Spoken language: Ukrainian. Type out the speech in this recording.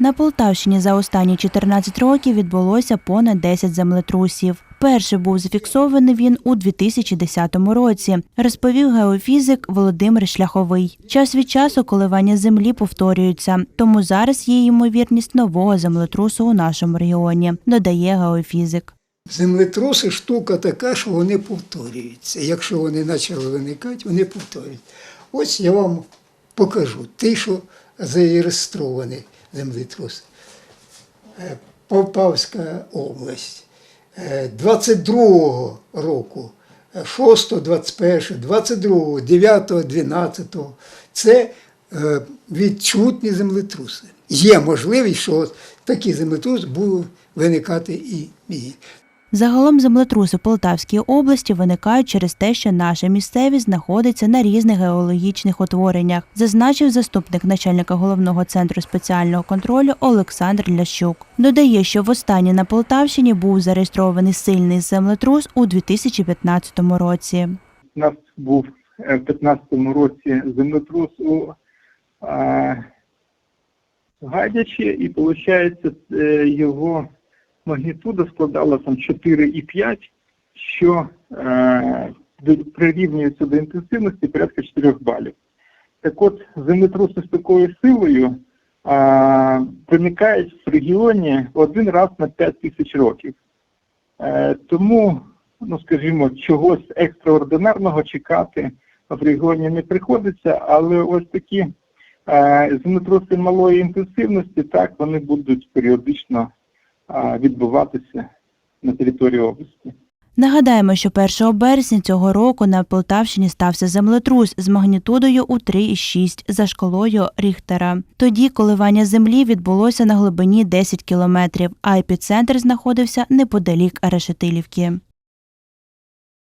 На Полтавщині за останні 14 років відбулося понад 10 землетрусів. Перший був зафіксований він у 2010 році, розповів геофізик Володимир Шляховий. Час від часу коливання землі повторюються, тому зараз є ймовірність нового землетрусу у нашому регіоні, додає геофізик. Землетруси штука така, що вони повторюються. Якщо вони почали виникати, вони повторюють. Ось я вам покажу ті, що зареєстровані землетруси. Е, Полтавська область. Е, 22-го року, е, 6, 21, 22, 9, 12. Це е, відчутні землетруси. Є можливість, що такі землетруси будуть виникати і. і. Загалом землетруси в Полтавській області виникають через те, що наша місцевість знаходиться на різних геологічних утвореннях, зазначив заступник начальника головного центру спеціального контролю Олександр Лящук. Додає, що востаннє на Полтавщині був зареєстрований сильний землетрус у 2015 році. У нас був е, в 15-му році землетрус у е, Гадячі, і виходить, його магнітуда складала там 4,5, що е, прирівнюється до інтенсивності порядка 4 балів. Так от, землетруси з такою силою е, виникають в регіоні один раз на 5 тисяч років. Е, тому, ну скажімо, чогось екстраординарного чекати в регіоні не приходиться, але ось такі е, землетруси малої інтенсивності, так, вони будуть періодично відбуватися на території області. Нагадаємо, що 1 березня цього року на Полтавщині стався землетрус з магнітудою у 3,6 за шкалою Ріхтера. Тоді коливання землі відбулося на глибині 10 кілометрів, а епіцентр знаходився неподалік Решетилівки.